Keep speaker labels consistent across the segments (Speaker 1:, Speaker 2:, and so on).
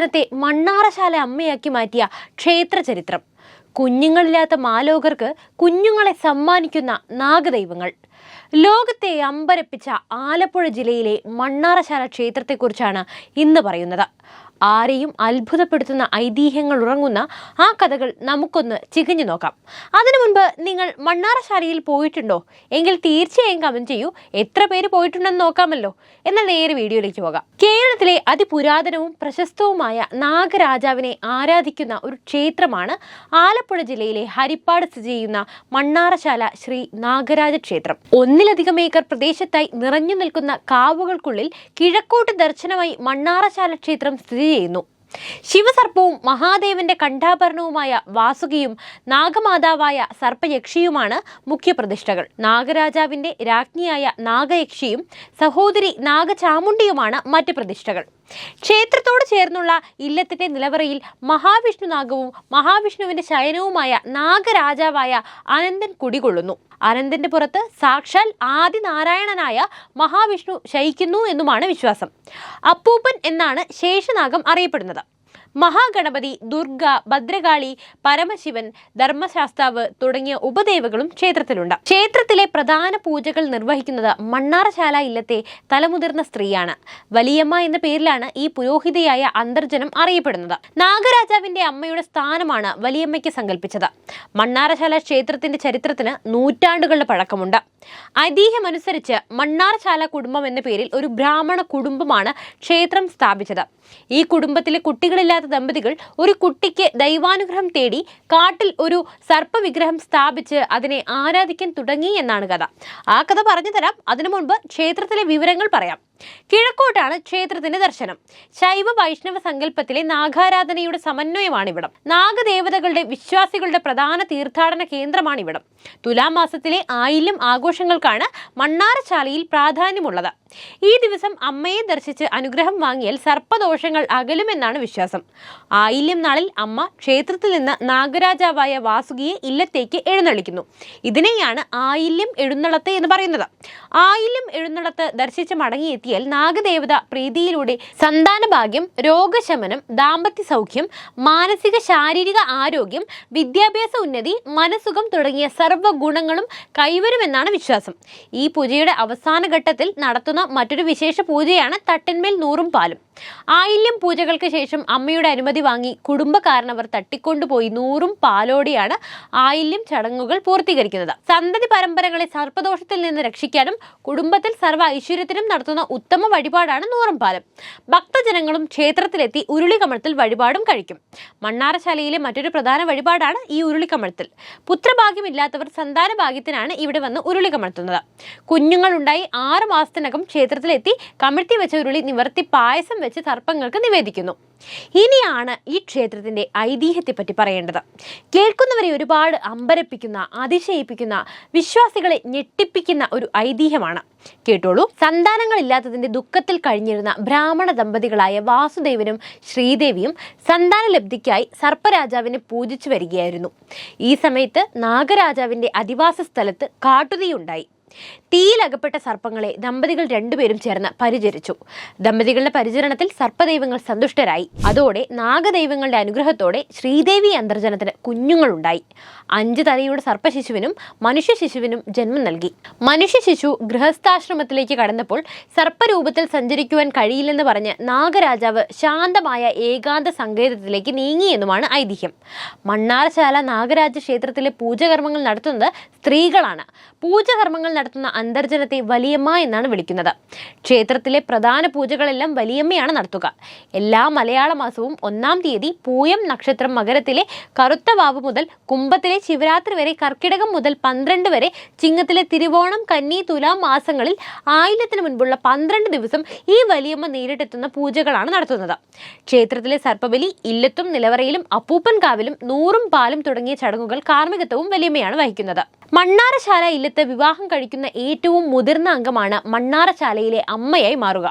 Speaker 1: അന്തർജനത്തെ മണ്ണാറശാല അമ്മയാക്കി മാറ്റിയ ക്ഷേത്ര ചരിത്രം കുഞ്ഞുങ്ങളില്ലാത്ത മാലോകർക്ക് കുഞ്ഞുങ്ങളെ സമ്മാനിക്കുന്ന നാഗദൈവങ്ങൾ. ലോകത്തെ അമ്പരപ്പിച്ച ആലപ്പുഴ ജില്ലയിലെ മണ്ണാറശാല ക്ഷേത്രത്തെക്കുറിച്ചാണ് ഇന്ന് പറയുന്നത്. ആരെയും അത്ഭുതപ്പെടുത്തുന്ന ഐതിഹ്യങ്ങൾ ഉറങ്ങുന്ന ആ കഥകൾ നമുക്കൊന്ന് ചികഞ്ഞു നോക്കാം. അതിനു മുൻപ് നിങ്ങൾ മണ്ണാറശാലയിൽ പോയിട്ടുണ്ടോ? എങ്കിൽ തീർച്ചയായും കമന്റ് ചെയ്യൂ. എത്ര പേര് പോയിട്ടുണ്ടെന്ന് നോക്കാമല്ലോ. എന്നാൽ നേരെ വീഡിയോയിലേക്ക് പോകാം. കേരളത്തിലെ അതിപുരാതനവും പ്രശസ്തവുമായ നാഗരാജാവിനെ ആരാധിക്കുന്ന ഒരു ക്ഷേത്രമാണ് ആലപ്പുഴ ജില്ലയിലെ ഹരിപ്പാട് സ്ഥിതി ചെയ്യുന്ന മണ്ണാറശാല ശ്രീ നാഗരാജ ക്ഷേത്രം. ഒന്നിലധികം ഏക്കർ പ്രദേശത്തായി നിറഞ്ഞു നിൽക്കുന്ന കാവുകൾക്കുള്ളിൽ കിഴക്കോട്ട് ദർശനമായി മണ്ണാറശാല ക്ഷേത്രം സ്ഥിതി ചെയ്യുന്നു. ശിവസർപ്പവും മഹാദേവന്റെ കണ്ഠാഭരണവുമായ വാസുകിയും നാഗമാതാവായ സർപ്പയക്ഷിയുമാണ് മുഖ്യപ്രതിഷ്ഠകൾ. നാഗരാജാവിന്റെ രാജ്ഞിയായ നാഗയക്ഷിയും സഹോദരി നാഗചാമുണ്ടിയുമാണ് മറ്റ് പ്രതിഷ്ഠകൾ. ക്ഷേത്രത്തോട് ചേർന്നുള്ള ഇല്ലത്തിന്റെ നിലവറയിൽ മഹാവിഷ്ണു നാഗവും മഹാവിഷ്ണുവിന്റെ ശയനവുമായ നാഗരാജാവായ അനന്തൻ കുടികൊള്ളുന്നു. അനന്തന്റെ പുറത്ത് സാക്ഷാൽ ആദിനാരായണനായ മഹാവിഷ്ണു ശയിക്കുന്നു എന്നുമാണ് വിശ്വാസം. അപ്പൂപ്പൻ എന്നാണ് ശേഷനാഗം അറിയപ്പെടുന്നത്. മഹാഗണപതി ദുർഗ ഭദ്രകാളി പരമശിവൻ ധർമ്മശാസ്താവ് തുടങ്ങിയ ഉപദേവകളും ക്ഷേത്രത്തിലുണ്ട്. ക്ഷേത്രത്തിലെ പ്രധാന പൂജകൾ നിർവഹിക്കുന്നത് മണ്ണാറശാല ഇല്ലത്തെ തലമുതിർന്ന സ്ത്രീയാണ്. വലിയമ്മ എന്ന പേരിലാണ് ഈ പുരോഹിതയായ അന്തർജനം അറിയപ്പെടുന്നത്. നാഗരാജാവിന്റെ അമ്മയുടെ സ്ഥാനമാണ് വലിയമ്മയ്ക്ക് സങ്കല്പിച്ചത് മണ്ണാറശാല ക്ഷേത്രത്തിന്റെ ചരിത്രത്തിന് നൂറ്റാണ്ടുകളുടെ പഴക്കമുണ്ട്. ഐതിഹ്യമനുസരിച്ച് മണ്ണാർശാല കുടുംബം എന്ന പേരിൽ ഒരു ബ്രാഹ്മണ കുടുംബമാണ് ക്ഷേത്രം സ്ഥാപിച്ചത്. ഈ കുടുംബത്തിലെ കുട്ടികളില്ലാത്ത ദമ്പതികൾ ഒരു കുട്ടിക്ക് ദൈവാനുഗ്രഹം തേടി കാട്ടിൽ ഒരു സർപ്പവിഗ്രഹം സ്ഥാപിച്ച് അതിനെ ആരാധിക്കാൻ തുടങ്ങി എന്നാണ് കഥ. ആ കഥ പറഞ്ഞു തരാം. അതിനു മുൻപ് ക്ഷേത്രത്തിലെ വിവരങ്ങൾ പറയാം. കിഴക്കോട്ടാണ് ക്ഷേത്രത്തിന്റെ ദർശനം. ശൈവ വൈഷ്ണവ സങ്കല്പത്തിലെ നാഗാരാധനയുടെ സമന്വയമാണ് ഇവിടം നാഗദേവതകളുടെ വിശ്വാസികളുടെ പ്രധാന തീർത്ഥാടന കേന്ദ്രമാണ് ഇവിടം തുലാമാസത്തിലെ ആയില്യം ആഘോഷങ്ങൾക്കാണ് മണ്ണാറശാലയിൽ പ്രാധാന്യമുള്ളത്. ഈ ദിവസം അമ്മയെ ദർശിച്ച് അനുഗ്രഹം വാങ്ങിയാൽ സർപ്പദോഷങ്ങൾ അകലുമെന്നാണ് വിശ്വാസം. ആയില്യം നാളിൽ അമ്മ ക്ഷേത്രത്തിൽ നിന്ന് നാഗരാജാവായ വാസുകിയെ ഇല്ലത്തേക്ക് എഴുന്നള്ളിക്കുന്നു. ഇതിനെയാണ് ആയില്യം എഴുന്നള്ളത്ത് എന്ന് പറയുന്നത്. ആയില്യം എഴുന്നള്ളത്ത് ദർശിച്ച് മടങ്ങിയെത്തിയാൽ നാഗദേവത പ്രീതിയിലൂടെ സന്താന ഭാഗ്യം രോഗശമനം ദാമ്പത്യ സൗഖ്യം മാനസിക ശാരീരിക ആരോഗ്യം വിദ്യാഭ്യാസ ഉന്നതി മനസുഖം തുടങ്ങിയ സർവ ഗുണങ്ങളും കൈവരുമെന്നാണ് വിശ്വാസം. ഈ പൂജയുടെ അവസാന ഘട്ടത്തിൽ നടത്തുന്ന മറ്റൊരു വിശേഷ പൂജയാണ് തട്ടിന്മേൽ നൂറും പാലും. ആയില്യം പൂജകൾക്ക് ശേഷം അമ്മയുടെ അനുമതി വാങ്ങി കുടുംബക്കാരനവർ തട്ടിക്കൊണ്ടുപോയി നൂറും പാലോടെയാണ് ആയില്യം ചടങ്ങുകൾ പൂർത്തീകരിക്കുന്നത്. സന്തതി പരമ്പരകളെ സർപ്പദോഷത്തിൽ നിന്ന് രക്ഷിക്കാനും കുടുംബത്തിൽ സർവ ഐശ്വര്യത്തിനും നടത്തുന്ന ഉത്തമ വഴിപാടാണ് നൂറും പാലം. ഭക്തജനങ്ങളും ക്ഷേത്രത്തിലെത്തി ഉരുളികമഴത്തിൽ വഴിപാടും കഴിക്കും. മണ്ണാറശാലയിലെ മറ്റൊരു പ്രധാന വഴിപാടാണ് ഈ ഉരുളിക്കമഴ്ത്തൽ പുത്രഭാഗ്യമില്ലാത്തവർ സന്താന ഭാഗ്യത്തിനാണ് ഇവിടെ വന്ന് ഉരുളികമഴ്ത്തുന്നത്. കുഞ്ഞുങ്ങളുണ്ടായി ആറ് മാസത്തിനകം ക്ഷേത്രത്തിലെത്തി കമിഴ്ത്തി വെച്ച ഉരുളി നിവർത്തി പായസം സർപ്പങ്ങൾക്ക് നിവേദിക്കുന്നു. ഇനിയാണ് ഈ ക്ഷേത്രത്തിന്റെ ഐതിഹ്യത്തെ പറ്റി പറയേണ്ടത്. കേൾക്കുന്നവരെ ഒരുപാട് അമ്പരപ്പിക്കുന്ന അതിശയിപ്പിക്കുന്ന വിശ്വാസികളെ ഞെട്ടിപ്പിക്കുന്ന ഒരു ഐതിഹ്യമാണ്. കേട്ടോളൂ. സന്താനങ്ങളില്ലാത്തതിന്റെ ദുഃഖത്തിൽ കഴിഞ്ഞിരുന്ന ബ്രാഹ്മണ ദമ്പതികളായ വാസുദേവനും ശ്രീദേവിയും സന്താനലബ്ധിക്കായി സർപ്പരാജാവിനെ പൂജിച്ചു വരികയായിരുന്നു. ഈ സമയത്ത് നാഗരാജാവിന്റെ അധിവാസ സ്ഥലത്ത് കാട്ടുതീയുണ്ടായി. തീയിലകപ്പെട്ട സർപ്പങ്ങളെ ദമ്പതികൾ രണ്ടുപേരും ചേർന്ന് പരിചരിച്ചു. ദമ്പതികളുടെ പരിചരണത്തിൽ സർപ്പദൈവങ്ങൾ സന്തുഷ്ടരായി. അതോടെ നാഗദൈവങ്ങളുടെ അനുഗ്രഹത്തോടെ ശ്രീദേവി അന്തർജനത്തിന് കുഞ്ഞുങ്ങളുണ്ടായി. അഞ്ച് തലയുടെ സർപ്പശിശുവിനും മനുഷ്യ ശിശുവിനും ജന്മം നൽകി. മനുഷ്യ ശിശു ഗൃഹസ്ഥാശ്രമത്തിലേക്ക് കടന്നപ്പോൾ സർപ്പരൂപത്തിൽ സഞ്ചരിക്കുവാൻ കഴിയില്ലെന്ന് പറഞ്ഞ് നാഗരാജാവ് ശാന്തമായ ഏകാന്ത സങ്കേതത്തിലേക്ക് നീങ്ങിയെന്നുമാണ് ഐതിഹ്യം. മണ്ണാർശാല നാഗരാജ ക്ഷേത്രത്തിലെ പൂജകർമ്മങ്ങൾ നടത്തുന്നത് സ്ത്രീകളാണ്. പൂജകർമ്മങ്ങൾ നടത്തുന്ന അന്തർജനത്തെ വലിയമ്മ എന്നാണ് വിളിക്കുന്നത്. ക്ഷേത്രത്തിലെ പ്രധാന പൂജകളെല്ലാം വലിയമ്മയാണ് നടത്തുക. എല്ലാ മലയാള മാസവും ഒന്നാം തീയതി പൂയം നക്ഷത്രം മകരത്തിലെ കറുത്ത വാവ് മുതൽ കുംഭത്തിലെ ശിവരാത്രി വരെ കർക്കിടകം മുതൽ പന്ത്രണ്ട് വരെ ചിങ്ങത്തിലെ തിരുവോണം കന്നി തുലാം മാസങ്ങളിൽ ആയില്യത്തിന് മുൻപുള്ള പന്ത്രണ്ട് ദിവസം ഈ വലിയമ്മ നേരിട്ടെത്തുന്ന പൂജകളാണ് നടത്തുന്നത്. ക്ഷേത്രത്തിലെ സർപ്പബലി ഇല്ലത്തും നിലവറയിലും അപ്പൂപ്പൻ കാവിലും നൂറും പാലും തുടങ്ങിയ ചടങ്ങുകൾ കാർമ്മികത്വവും വലിയമ്മയാണ് വഹിക്കുന്നത്. മണ്ണാറശാല ഇല്ലത്ത് വിവാഹം കഴിക്കുന്ന ഏറ്റവും മുതിർന്ന അംഗമാണ് മണ്ണാറശാലയിലെ അമ്മയായി മാറുക.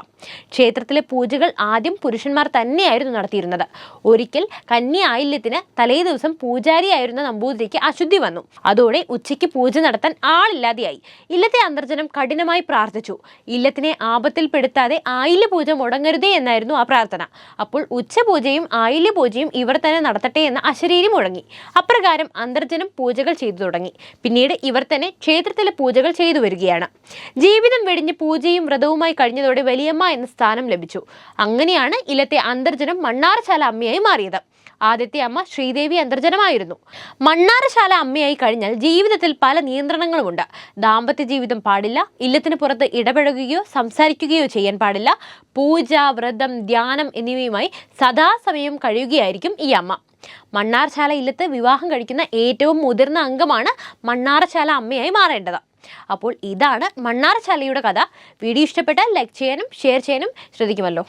Speaker 1: ക്ഷേത്രത്തിലെ പൂജകൾ ആദ്യം പുരുഷന്മാർ തന്നെയായിരുന്നു നടത്തിയിരുന്നത്. ഒരിക്കൽ കന്യ ആയില്യത്തിന് തലേ ദിവസം പൂജാരിയായിരുന്ന നമ്പൂതിരിക്ക് അശുദ്ധി വന്നു. അതോടെ ഉച്ചയ്ക്ക് പൂജ നടത്താൻ ആളില്ലാതെയായി. ഇല്ലത്തെ അന്തർജനം കഠിനമായി പ്രാർത്ഥിച്ചു. ഇല്ലത്തിനെ ആപത്തിൽപ്പെടുത്താതെ ആയില്യ പൂജ മുടങ്ങരുതേ എന്നായിരുന്നു ആ പ്രാർത്ഥന. അപ്പോൾ ഉച്ചപൂജയും ആയില്യ പൂജയും ഇവർ തന്നെ നടത്തട്ടെ എന്ന അശരീരി മുഴങ്ങി. അപ്രകാരം അന്തർജനം പൂജകൾ ചെയ്തു തുടങ്ങി. പിന്നീട് ഇവർ തന്നെ ക്ഷേത്രത്തിലെ പൂജകൾ ചെയ്തു വരികയാണ്. ജീവിതം വെടിഞ്ഞ് പൂജയും വ്രതവുമായി കഴിഞ്ഞതോടെ വലിയമ്മ എന്ന സ്ഥാനം ലഭിച്ചു. അങ്ങനെയാണ് ഇലത്തെ അന്തർജനം മണ്ണാറശാല അമ്മയായി മാറിയത്. ആദ്യത്തെ അമ്മ ശ്രീദേവി അന്തർജനമായിരുന്നു. മണ്ണാറശാല അമ്മയായി കഴിഞ്ഞാൽ ജീവിതത്തിൽ പല നിയന്ത്രണങ്ങളുമുണ്ട്. ദാമ്പത്യ ജീവിതം പാടില്ല ഇല്ലത്തിന് പുറത്ത് ഇടപഴകുകയോ സംസാരിക്കുകയോ ചെയ്യാൻ പാടില്ല. പൂജ വ്രതം ധ്യാനം എന്നിവയുമായി സദാസമയം കഴിയുകയായിരിക്കും ഈ അമ്മ. മണ്ണാർശാല ഇല്ലത്ത് വിവാഹം കഴിക്കുന്ന ഏറ്റവും മുതിർന്ന അംഗമാണ് മണ്ണാറശാല അമ്മയായി മാറേണ്ടത്. അപ്പോൾ ഇതാണ് മണ്ണാർശാലയുടെ കഥ. വീഡിയോ ഇഷ്ടപ്പെട്ടാൽ ലൈക്ക് ചെയ്യാനും ഷെയർ ചെയ്യാനും ശ്രദ്ധിക്കുമല്ലോ.